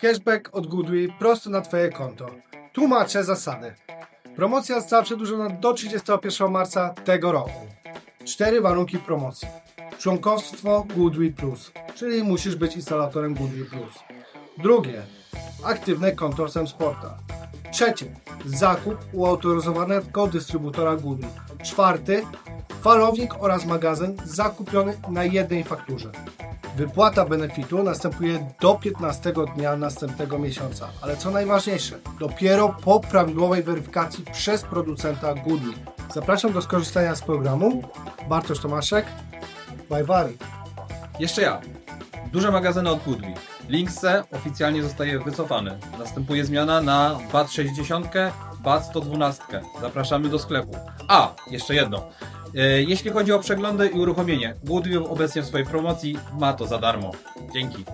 Cashback od Goodwill prosto na Twoje konto. Tłumaczę zasady. Promocja została przedłużona do 31 marca tego roku. Cztery warunki promocji. Członkostwo Goodwill Plus, czyli musisz być instalatorem Goodwill Plus. Drugie, aktywne konto Sporta. Trzecie, zakup u autoryzowanego dystrybutora Goodwill. Czwarty, falownik oraz magazyn zakupiony na jednej fakturze. Wypłata benefitu następuje do 15 dnia następnego miesiąca, ale co najważniejsze, dopiero po prawidłowej weryfikacji przez producenta Goodwill. Zapraszam do skorzystania z programu. Bartosz Tomaszek, Bajwari. Jeszcze ja. Duże magazyny od Goodwill. Link C oficjalnie zostaje wycofany. Następuje zmiana na BAT 60, BAT 112. Zapraszamy do sklepu. A, jeszcze jedno. E, Jeśli chodzi o przeglądy i uruchomienie, Goodwill obecnie w swojej promocji ma to za darmo. Dzięki.